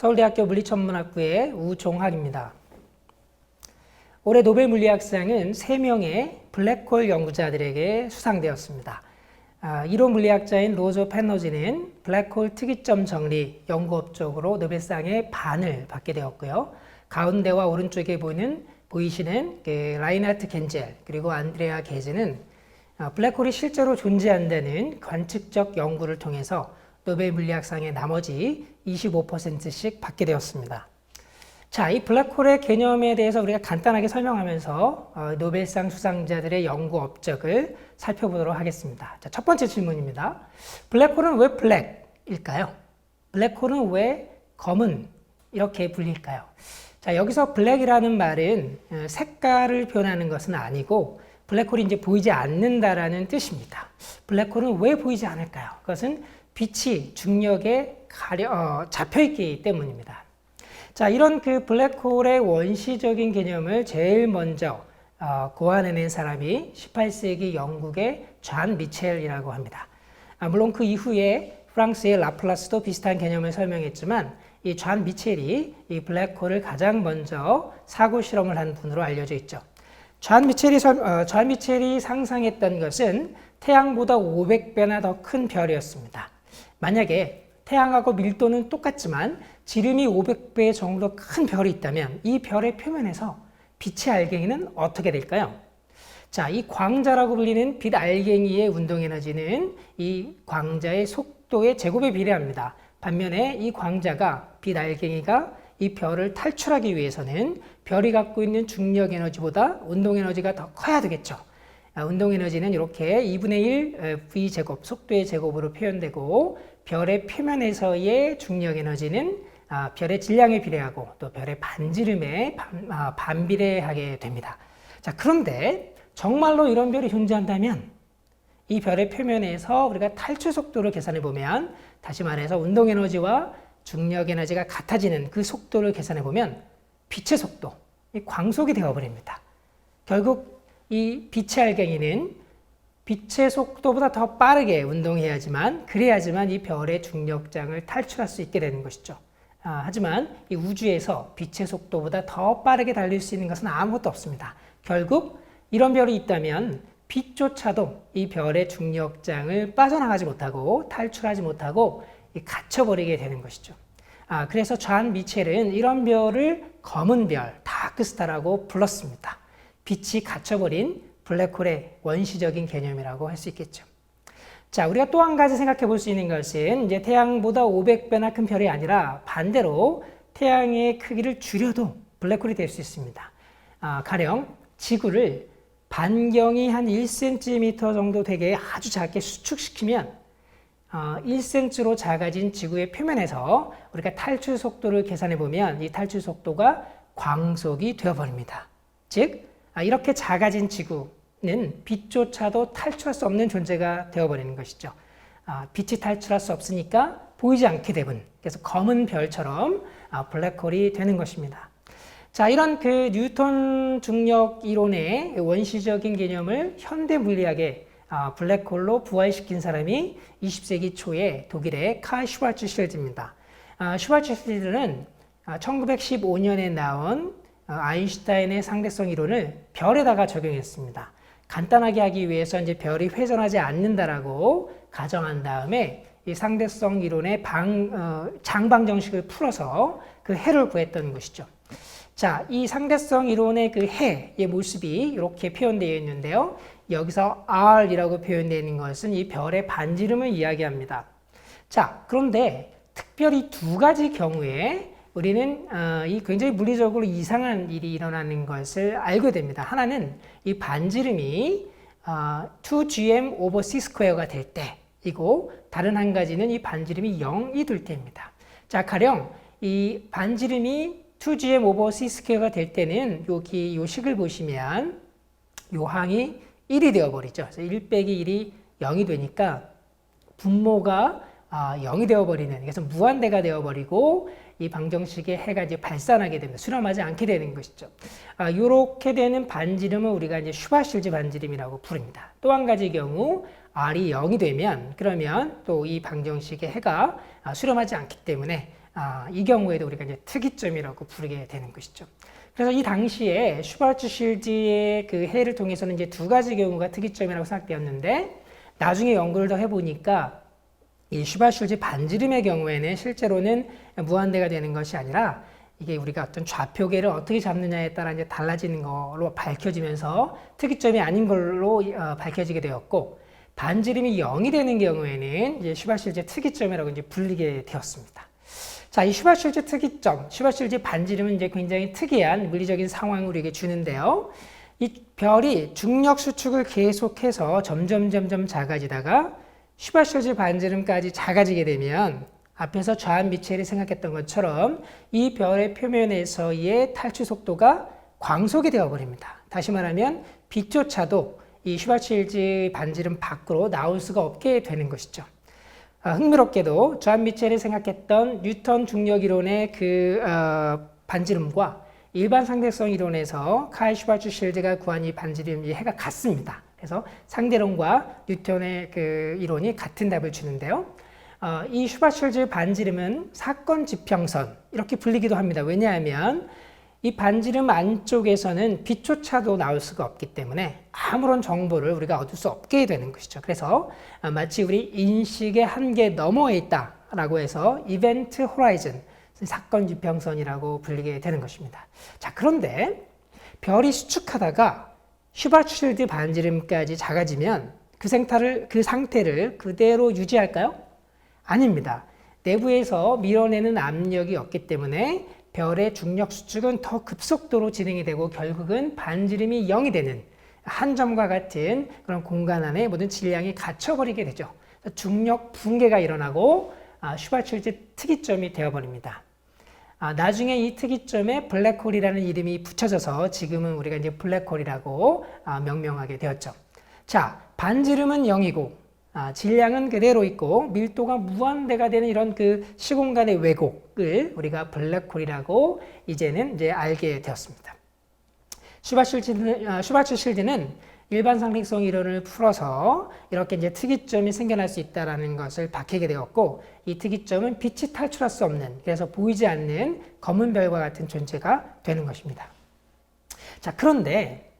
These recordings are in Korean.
서울대학교 물리천문학부의 우종학입니다. 올해 노벨 물리학상은 3명의 블랙홀 연구자들에게 수상되었습니다. 아, 1호 물리학자인 로저 페너지는 블랙홀 특이점 정리 연구 업적으로 노벨상의 반을 받게 되었고요. 가운데와 오른쪽에 보이는 보이시는 그 라이나트 겐젤 그리고 안드레아 게즈는 아, 블랙홀이 실제로 존재한다는 관측적 연구를 통해서 노벨 물리학상의 나머지 25%씩 받게 되었습니다. 자, 이 블랙홀의 개념에 대해서 우리가 간단하게 설명하면서 어, 노벨상 수상자들의 연구 업적을 살펴보도록 하겠습니다. 자, 첫 번째 질문입니다. 블랙홀은 왜 블랙일까요? 블랙홀은 왜 검은 이렇게 불릴까요? 자, 여기서 블랙이라는 말은 어, 색깔을 표현하는 것은 아니고 블랙홀이 이제 보이지 않는다라는 뜻입니다. 블랙홀은 왜 보이지 않을까요? 그것은 빛이 중력에 가려 어, 잡혀 있기 때문입니다. 자, 이런 그 블랙홀의 원시적인 개념을 제일 먼저 어, 고안해낸 사람이 18세기 영국의 존 미첼이라고 합니다. 아, 물론 그 이후에 프랑스의 라플라스도 비슷한 개념을 설명했지만 이 존 미첼이 이 블랙홀을 가장 먼저 사고 실험을 한 분으로 알려져 있죠. 존 미첼이, 어, 존 미첼이 상상했던 것은 태양보다 500배나 더 큰 별이었습니다. 만약에 태양하고 밀도는 똑같지만 지름이 500배 정도 큰 별이 있다면 이 별의 표면에서 빛의 알갱이는 어떻게 될까요? 자, 이 광자라고 불리는 빛 알갱이의 운동 에너지는 이 광자의 속도의 제곱에 비례합니다. 반면에 이 광자가 빛 알갱이가 이 별을 탈출하기 위해서는 별이 갖고 있는 중력 에너지보다 운동 에너지가 더 커야 되겠죠. 아, 운동 에너지는 이렇게 2분의 1 v 제곱 속도의 제곱으로 표현되고 별의 표면에서의 중력 에너지는 아, 별의 질량에 비례하고 또 별의 반지름에 반, 아, 반비례하게 됩니다. 자, 그런데 정말로 이런 별이 존재한다면 이 별의 표면에서 우리가 탈출 속도를 계산해 보면 다시 말해서 운동 에너지와 중력 에너지가 같아지는 그 속도를 계산해 보면 빛의 속도, 이 광속이 되어 버립니다. 결국 이 빛의 알갱이는 빛의 속도보다 더 빠르게 운동해야지만 그래야지만 이 별의 중력장을 탈출할 수 있게 되는 것이죠. 아, 하지만 이 우주에서 빛의 속도보다 더 빠르게 달릴 수 있는 것은 아무것도 없습니다. 결국 이런 별이 있다면 빛조차도 이 별의 중력장을 빠져나가지 못하고 탈출하지 못하고 갇혀버리게 되는 것이죠. 아, 그래서 존 미첼은 이런 별을 검은 별, 다크스타라고 불렀습니다. 빛이 갇혀버린 블랙홀의 원시적인 개념이라고 할 수 있겠죠. 자, 우리가 또 한 가지 생각해 볼 수 있는 것은 이제 태양보다 500배나 큰 별이 아니라 반대로 태양의 크기를 줄여도 블랙홀이 될 수 있습니다. 아, 가령 지구를 반경이 한 1cm 정도 되게 아주 작게 수축시키면 어, 1cm로 작아진 지구의 표면에서 우리가 탈출 속도를 계산해 보면 이 탈출 속도가 광속이 되어버립니다. 즉, 아, 이렇게 작아진 지구 는 빛조차도 탈출할 수 없는 존재가 되어버리는 것이죠. 아, 빛이 탈출할 수 없으니까 보이지 않게 되는 그래서 검은 별처럼 아, 블랙홀이 되는 것입니다. 자, 이런 그 뉴턴 중력 이론의 원시적인 개념을 현대 물리학에 아, 블랙홀로 부활시킨 사람이 20세기 초에 독일의 카 슈발츠실드입니다. 아, 슈발츠실드는 1915년에 나온 어, 아인슈타인의 상대성 이론을 별에다가 적용했습니다. 간단하게 하기 위해서 이제 별이 회전하지 않는다라고 가정한 다음에 이 상대성 이론의 방, 어, 장방 정식을 풀어서 그 해를 구했던 것이죠. 자, 이 상대성 이론의 그 해의 모습이 이렇게 표현되어 있는데요. 여기서 R이라고 표현되는 것은 이 별의 반지름을 이야기합니다. 자, 그런데 특별히 두 가지 경우에 우리는 어, 이 굉장히 물리적으로 이상한 일이 일어나는 것을 알게 됩니다. 하나는 이 반지름이 어, 2gm over c 스퀘어가 될 때이고 다른 한 가지는 이 반지름이 0이 될 때입니다. 자, 가령 이 반지름이 2gm over c 스퀘어가 될 때는 여기 요 식을 보시면 요 항이 1이 되어버리죠. 그래서 1 빼기 1이 0이 되니까 분모가 아, 0이 되어버리는 그래서 무한대가 되어버리고 이 방정식의 해가 이제 발산하게 됩니다. 수렴하지 않게 되는 것이죠. 아, 이렇게 되는 반지름을 우리가 이제 슈바실즈 반지름이라고 부릅니다. 또 한 가지 경우 R이 0이 되면 그러면 또 이 방정식의 해가 아, 수렴하지 않기 때문에 아, 이 경우에도 우리가 이제 특이점이라고 부르게 되는 것이죠. 그래서 이 당시에 슈바르츠실드의 그 해를 통해서는 이제 두 가지 경우가 특이점이라고 생각되었는데 나중에 연구를 더 해보니까 이 슈바르츠실드 반지름의 경우에는 실제로는 무한대가 되는 것이 아니라 이게 우리가 어떤 좌표계를 어떻게 잡느냐에 따라 이제 달라지는 걸로 밝혀지면서 특이점이 아닌 걸로 어, 밝혀지게 되었고 반지름이 0이 되는 경우에는 이제 슈바실제 특이점이라고 이제 불리게 되었습니다. 자, 이 슈바실제 특이점, 슈바실제 반지름은 이제 굉장히 특이한 물리적인 상황을 우리에게 주는데요. 이 별이 중력 수축을 계속해서 점점 점점 작아지다가 슈바실제 반지름까지 작아지게 되면 앞에서 좌한 미첼이 생각했던 것처럼 이 별의 표면에서의 탈취 속도가 광속이 되어버립니다. 다시 말하면 빛조차도 이 슈바츠일지 반지름 밖으로 나올 수가 없게 되는 것이죠. 아, 흥미롭게도 좌한 미첼이 생각했던 뉴턴 중력 이론의 그 어, 반지름과 일반 상대성 이론에서 카이 슈바츠실드가 구한 이 반지름 이 해가 같습니다. 그래서 상대론과 뉴턴의 그 이론이 같은 답을 주는데요. 어, 이 슈바실즈 반지름은 사건 지평선 이렇게 불리기도 합니다. 왜냐하면 이 반지름 안쪽에서는 빛조차도 나올 수가 없기 때문에 아무런 정보를 우리가 얻을 수 없게 되는 것이죠. 그래서 어, 마치 우리 인식의 한계 너머에 있다라고 해서 이벤트 호라이즌 사건 지평선이라고 불리게 되는 것입니다. 자, 그런데 별이 수축하다가 슈바실드 반지름까지 작아지면 그 생태를 그 상태를 그대로 유지할까요? 아닙니다. 내부에서 밀어내는 압력이 없기 때문에 별의 중력 수축은 더 급속도로 진행이 되고 결국은 반지름이 0이 되는 한 점과 같은 그런 공간 안에 모든 질량이 갇혀버리게 되죠. 중력 붕괴가 일어나고 아, 슈바츠르트 특이점이 되어버립니다. 아, 나중에 이 특이점에 블랙홀이라는 이름이 붙여져서 지금은 우리가 이제 블랙홀이라고 아, 명명하게 되었죠. 자, 반지름은 0이고 아, 질량은 그대로 있고 밀도가 무한대가 되는 이런 그 시공간의 왜곡을 우리가 블랙홀이라고 이제는 이제 알게 되었습니다. 아, 슈바츠 실드는 일반 상식성 이론을 풀어서 이렇게 이제 특이점이 생겨날 수 있다라는 것을 밝히게 되었고 이 특이점은 빛이 탈출할 수 없는 그래서 보이지 않는 검은 별과 같은 존재가 되는 것입니다. 자 그런데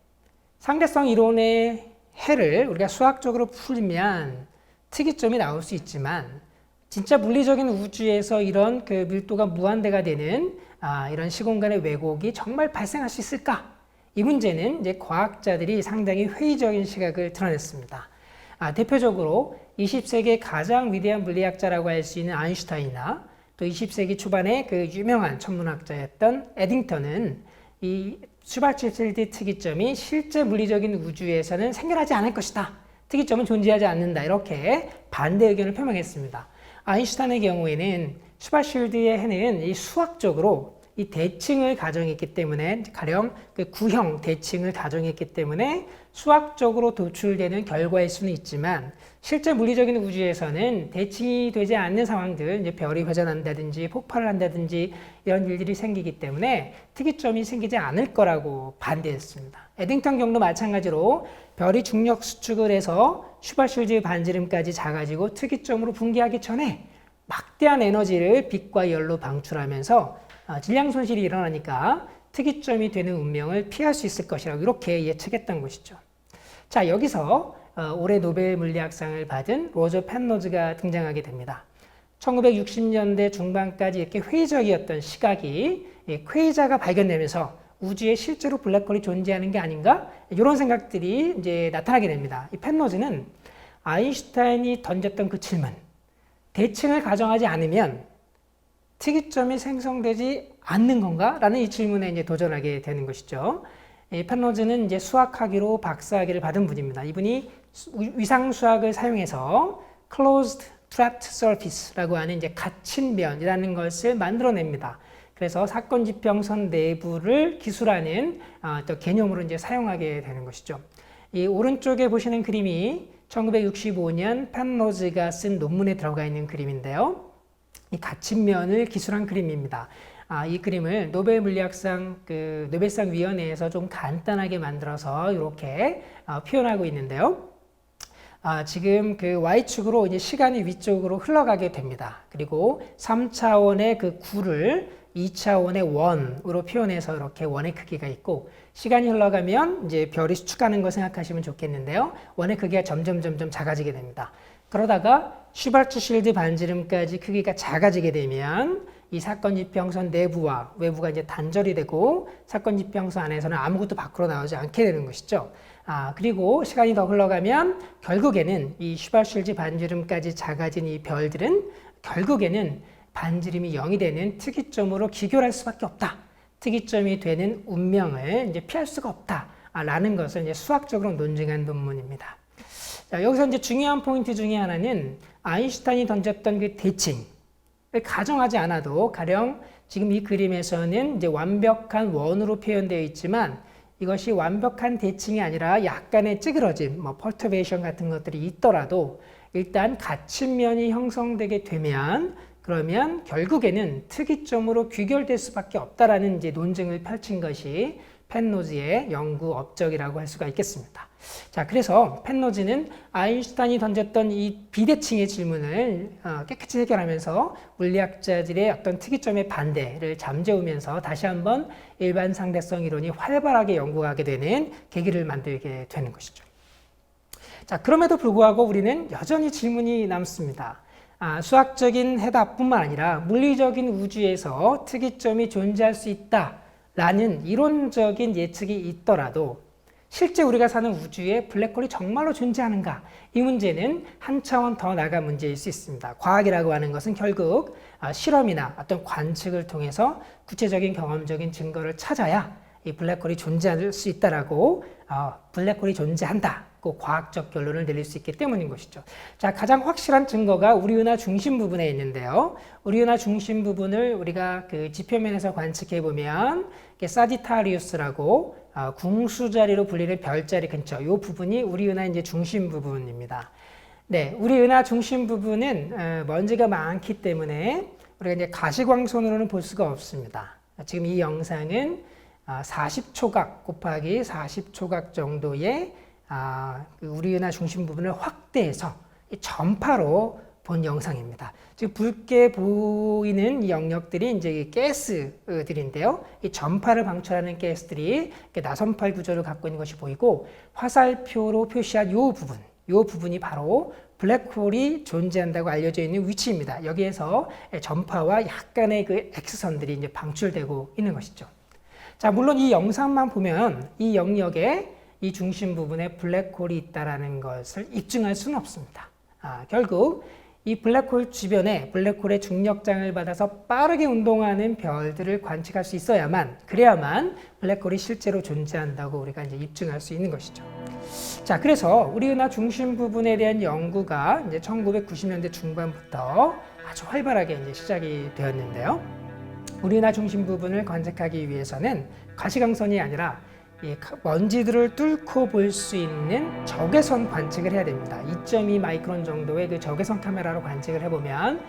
상대성 이론의 해를 우리가 수학적으로 풀면 특이점이 나올 수 있지만 진짜 물리적인 우주에서 이런 그 밀도가 무한대가 되는 아, 이런 시공간의 왜곡이 정말 발생할 수 있을까? 이 문제는 이제 과학자들이 상당히 회의적인 시각을 드러냈습니다. 아, 대표적으로 20세기 가장 위대한 물리학자라고 할 수 있는 아인슈타인이나 또 20세기 초반에 그 유명한 천문학자였던 에딩턴은 이 슈바츠실드 특이점이 실제 물리적인 우주에서는 생겨나지 않을 것이다. 특이점은 존재하지 않는다. 이렇게 반대 의견을 표명했습니다. 아인슈타인의 경우에는 슈바실드의 해는 이 수학적으로 이 대칭을 가정했기 때문에 가령 그 구형 대칭을 가정했기 때문에 수학적으로 도출되는 결과일 수는 있지만 실제 물리적인 우주에서는 대칭이 되지 않는 상황들, 이제 별이 회전한다든지 폭발을 한다든지 이런 일들이 생기기 때문에 특이점이 생기지 않을 거라고 반대했습니다. 에딩턴 경도 마찬가지로 별이 중력 수축을 해서 슈바실즈 반지름까지 작아지고 특이점으로 붕괴하기 전에 막대한 에너지를 빛과 열로 방출하면서 아, 질량 손실이 일어나니까 특이점이 되는 운명을 피할 수 있을 것이라고 이렇게 예측했던 것이죠. 자, 여기서 어, 올해 노벨 물리학상을 받은 로저 펜로즈가 등장하게 됩니다. 1960년대 중반까지 이렇게 회의적이었던 시각이 퀘이자가 발견되면서 우주에 실제로 블랙홀이 존재하는 게 아닌가? 이런 생각들이 이제 나타나게 됩니다. 이 펜로즈는 아인슈타인이 던졌던 그 질문, 대칭을 가정하지 않으면 특이점이 생성되지 않는 건가? 라는 이 질문에 이제 도전하게 되는 것이죠. 이 펜로즈는 이제 수학학위로 박사학위를 받은 분입니다. 이분이 위상 수학을 사용해서 closed trapped surface라고 하는 이제 갇힌 면이라는 것을 만들어냅니다. 그래서 사건 지평선 내부를 기술하는 어, 또 개념으로 이제 사용하게 되는 것이죠. 이 오른쪽에 보시는 그림이 1965년 펜로즈가 쓴 논문에 들어가 있는 그림인데요. 이 갇힌 면을 기술한 그림입니다. 아, 이 그림을 노벨 물리학상 그 노벨상 위원회에서 좀 간단하게 만들어서 이렇게 어, 표현하고 있는데요. 아, 지금 그 Y축으로 이제 시간이 위쪽으로 흘러가게 됩니다. 그리고 3차원의 그 구를 2차원의 원으로 표현해서 이렇게 원의 크기가 있고 시간이 흘러가면 이제 별이 수축하는 거 생각하시면 좋겠는데요. 원의 크기가 점점 점점 작아지게 됩니다. 그러다가 슈발츠실드 반지름까지 크기가 작아지게 되면 이 사건 지평선 내부와 외부가 이제 단절이 되고 사건 지평선 안에서는 아무것도 밖으로 나오지 않게 되는 것이죠. 아, 그리고 시간이 더 흘러가면 결국에는 이 슈발실드 반지름까지 작아진 이 별들은 결국에는 반지름이 0이 되는 특이점으로 기교할 수밖에 없다. 특이점이 되는 운명을 이제 피할 수가 없다. 아, 라는 것을 이제 수학적으로 논증한 논문입니다. 자, 여기서 이제 중요한 포인트 중에 하나는 아인슈타인이 던졌던 그 대칭. 가정하지 않아도 가령 지금 이 그림에서는 이제 완벽한 원으로 표현되어 있지만 이것이 완벽한 대칭이 아니라 약간의 찌그러짐, 뭐 펄터베이션 같은 것들이 있더라도 일단 갇힌 면이 형성되게 되면 그러면 결국에는 특이점으로 귀결될 수밖에 없다라는 이제 논증을 펼친 것이 펜노즈의 연구 업적이라고 할 수가 있겠습니다. 자, 그래서 펜노즈는 아인슈타인이 던졌던 이 비대칭의 질문을 어, 깨끗이 해결하면서 물리학자들의 어떤 특이점의 반대를 잠재우면서 다시 한번 일반 상대성 이론이 활발하게 연구하게 되는 계기를 만들게 되는 것이죠. 자, 그럼에도 불구하고 우리는 여전히 질문이 남습니다. 아, 수학적인 해답뿐만 아니라 물리적인 우주에서 특이점이 존재할 수 있다 라는 이론적인 예측이 있더라도 실제 우리가 사는 우주에 블랙홀이 정말로 존재하는가? 이 문제는 한 차원 더 나간 문제일 수 있습니다. 과학이라고 하는 것은 결국 아, 실험이나 어떤 관측을 통해서 구체적인 경험적인 증거를 찾아야 이 블랙홀이 존재할 수 있다라고 어, 블랙홀이 존재한다. 그 과학적 결론을 내릴 수 있기 때문인 것이죠. 자, 가장 확실한 증거가 우리 은하 중심 부분에 있는데요. 우리 은하 중심 부분을 우리가 그 지표면에서 관측해 보면 사지타리우스라고 어, 궁수 자리로 불리는 별자리 근처 이 부분이 우리 은하 이제 중심 부분입니다. 네, 우리 은하 중심 부분은 어, 먼지가 많기 때문에 우리가 이제 가시광선으로는 볼 수가 없습니다. 지금 이 영상은 40초각 아, 곱하기 40초각 정도의 아, 그 우리 은하 중심 부분을 확대해서 전파로 본 영상입니다. 지금 붉게 보이는 영역들이 이제 가스들인데요. 이 전파를 방출하는 가스들이 나선팔 구조를 갖고 있는 것이 보이고 화살표로 표시한 이 부분, 이 부분이 바로 블랙홀이 존재한다고 알려져 있는 위치입니다. 여기에서 전파와 약간의 그 X선들이 이제 방출되고 있는 것이죠. 자, 물론 이 영상만 보면 이 영역에 이 중심 부분에 블랙홀이 있다라는 것을 입증할 수는 없습니다. 아, 결국 이 블랙홀 주변에 블랙홀의 중력장을 받아서 빠르게 운동하는 별들을 관측할 수 있어야만 그래야만 블랙홀이 실제로 존재한다고 우리가 이제 입증할 수 있는 것이죠. 자, 그래서 우리 은하 중심 부분에 대한 연구가 이제 1990년대 중반부터 아주 활발하게 이제 시작이 되었는데요. 우리 은하 중심 부분을 관측하기 위해서는 가시광선이 아니라 이 먼지들을 뚫고 볼 수 있는 적외선 관측을 해야 됩니다. 2.2 마이크론 정도의 그 적외선 카메라로 관측을 해보면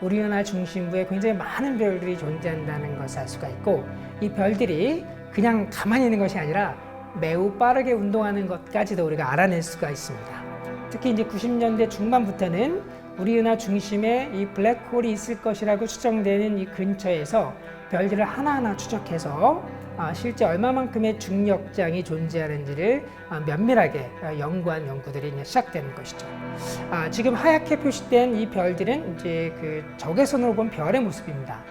우리 은하 중심부에 굉장히 많은 별들이 존재한다는 것을 알 수가 있고 이 별들이 그냥 가만히 있는 것이 아니라 매우 빠르게 운동하는 것까지도 우리가 알아낼 수가 있습니다. 특히 이제 90년대 중반부터는 우리 은하 중심에 이 블랙홀이 있을 것이라고 추정되는 이 근처에서 별들을 하나하나 추적해서 아, 실제 얼마만큼의 중력장이 존재하는지를 아, 면밀하게 아, 연구한 연구들이 시작되는 것이죠. 지금 하얗게 표시된 이 별들은 이제 그 적외선으로 본 별의 모습입니다.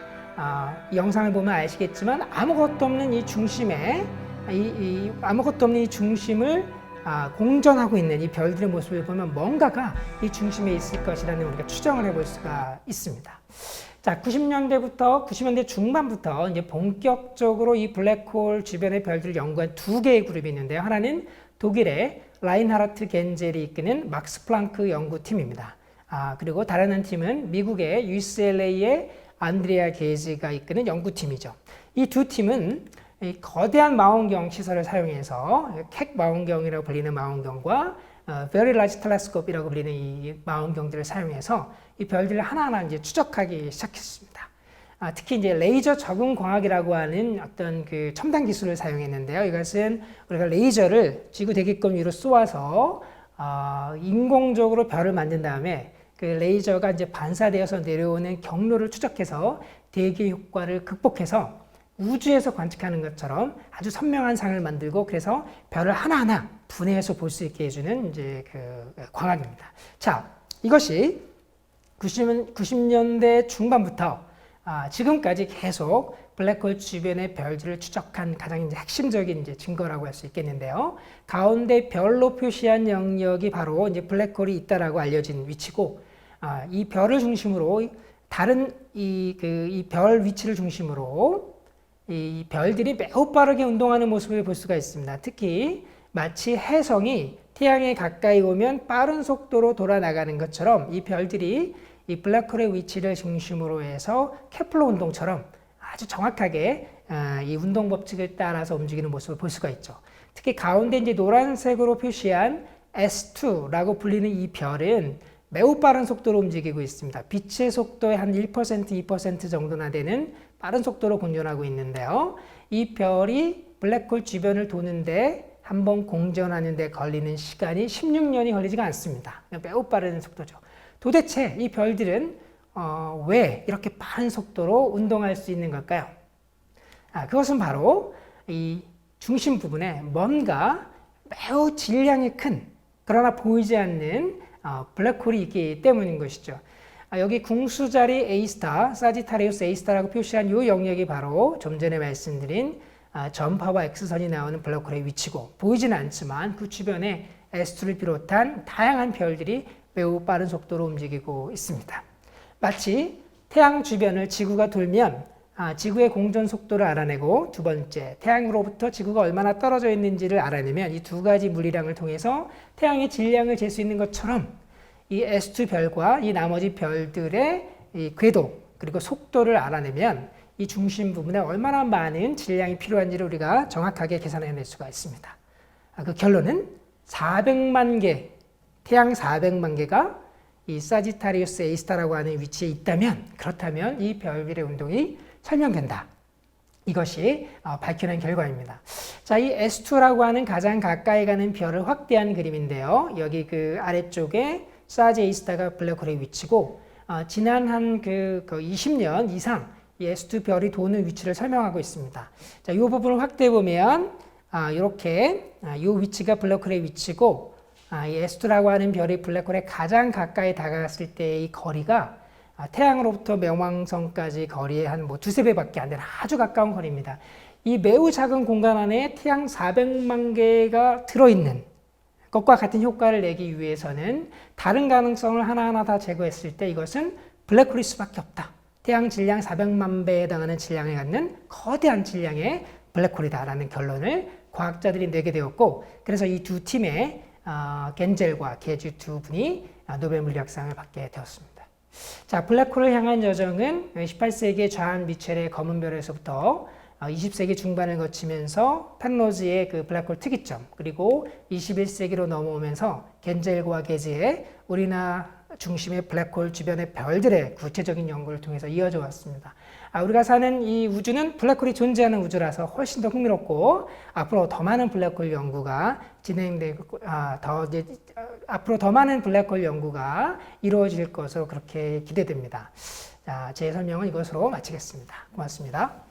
이 영상을 보면 아시겠지만 아무것도 없는 이 중심에 이, 이 아무것도 없는 이 중심을 아, 공전하고 있는 이 별들의 모습을 보면 뭔가가 이 중심에 있을 것이라는 우리가 추정을 해볼 수가 있습니다. 자, 90년대부터 90년대 중반부터 이제 본격적으로 이 블랙홀 주변의 별들을 연구한 두 개의 그룹이 있는데요. 하나는 독일의 라인하르트 겐젤이 이끄는 막스 플랑크 연구팀입니다. 아, 그리고 다른 한 팀은 미국의 UCLA의 안드레아 게이지가 이끄는 연구팀이죠. 이 두 팀은 거대한 망원경 시설을 사용해서 캑 망원경이라고 불리는 망원경과 어, Very Large Telescope이라고 불리는 이 망원 경들을 사용해서 이 별들을 하나하나 이제 추적하기 시작했습니다. 아, 특히 이제 레이저 적응 광학이라고 하는 어떤 그 첨단 기술을 사용했는데요. 이것은 우리가 레이저를 지구 대기권 위로 쏘아서 어, 인공적으로 별을 만든 다음에 그 레이저가 이제 반사되어서 내려오는 경로를 추적해서 대기 효과를 극복해서 우주에서 관측하는 것처럼 아주 선명한 상을 만들고 그래서 별을 하나하나 분해해서 볼 수 있게 해주는 이제 그 광학입니다. 자, 이것이 90, 90 년대 중반부터 아, 지금까지 계속 블랙홀 주변의 별들을 추적한 가장 이제 핵심적인 이제 증거라고 할 수 있겠는데요. 가운데 별로 표시한 영역이 바로 이제 블랙홀이 있다라고 알려진 위치고, 아, 이 별을 중심으로 다른 이 그 이 별 위치를 중심으로 이 별들이 매우 빠르게 운동하는 모습을 볼 수가 있습니다. 특히 마치 해성이 태양에 가까이 오면 빠른 속도로 돌아 나가는 것처럼 이 별들이 이 블랙홀의 위치를 중심으로 해서 케플러 운동처럼 아주 정확하게 아, 이 운동 법칙을 따라서 움직이는 모습을 볼 수가 있죠. 특히 가운데 이제 노란색으로 표시한 S2라고 불리는 이 별은 매우 빠른 속도로 움직이고 있습니다. 빛의 속도의 한 1%, 2% 정도나 되는 빠른 속도로 공전하고 있는데요. 이 별이 블랙홀 주변을 도는데 한 번 공전하는 데 걸리는 시간이 16년이 걸리지가 않습니다. 매우 빠른 속도죠. 도대체 이 별들은 어, 왜 이렇게 빠른 속도로 운동할 수 있는 걸까요? 아, 그것은 바로 이 중심 부분에 뭔가 매우 질량이 큰 그러나 보이지 않는 어, 블랙홀이 있기 때문인 것이죠. 아, 여기 궁수자리 A스타, 사지타리우스 A스타라고 표시한 이 영역이 바로 좀 전에 말씀드린 아, 전파와 X선이 나오는 블랙홀의 위치고 보이지는 않지만 그 주변에 S2를 비롯한 다양한 별들이 매우 빠른 속도로 움직이고 있습니다. 마치 태양 주변을 지구가 돌면 아, 지구의 공전 속도를 알아내고 두 번째 태양으로부터 지구가 얼마나 떨어져 있는지를 알아내면 이 두 가지 물리량을 통해서 태양의 질량을 잴 수 있는 것처럼 이 S2 별과 이 나머지 별들의 이 궤도 그리고 속도를 알아내면 이 중심 부분에 얼마나 많은 질량이 필요한지를 우리가 정확하게 계산해낼 수가 있습니다. 아, 그 결론은 400만 개, 태양 400만 개가 이 사지타리우스 A스타라고 하는 위치에 있다면 그렇다면 이 별들의 운동이 설명된다. 이것이 어, 밝혀낸 결과입니다. 자, 이 S2라고 하는 가장 가까이 가는 별을 확대한 그림인데요. 여기 그 아래쪽에 사지 에이스타가 블랙홀의 위치고 어, 지난 한그 그 20년 이상 이 S2 별이 도는 위치를 설명하고 있습니다. 자, 이 부분을 확대해 보면 아, 이렇게 아, 이 위치가 블랙홀의 위치고 아, 이 S2라고 하는 별이 블랙홀에 가장 가까이 다가갔을 때의 거리가 아, 태양으로부터 명왕성까지 거리의 한 뭐 두세 배밖에 안 되는 아주 가까운 거리입니다. 이 매우 작은 공간 안에 태양 400만 개가 들어있는 것과 같은 효과를 내기 위해서는 다른 가능성을 하나하나 다 제거했을 때 이것은 블랙홀일 수밖에 없다. 태양 질량 400만 배에 해당하는 질량을 갖는 거대한 질량의 블랙홀이다라는 결론을 과학자들이 내게 되었고 그래서 이 두 팀의 어, 겐젤과 게주 두 분이 어, 노벨 물리학상을 받게 되었습니다. 자, 블랙홀을 향한 여정은 18세기 좌한 미첼의 검은 별에서부터 20세기 중반을 거치면서 펜로즈의 그 블랙홀 특이점 그리고 21세기로 넘어오면서 겐젤과 게즈의 우리나라 중심의 블랙홀 주변의 별들의 구체적인 연구를 통해서 이어져 왔습니다. 아, 우리가 사는 이 우주는 블랙홀이 존재하는 우주라서 훨씬 더 흥미롭고 앞으로 더 많은 블랙홀 연구가 진행되고 아, 더 이제 앞으로 더 많은 블랙홀 연구가 이루어질 것으로 그렇게 기대됩니다. 자, 제 설명은 이것으로 마치겠습니다. 고맙습니다.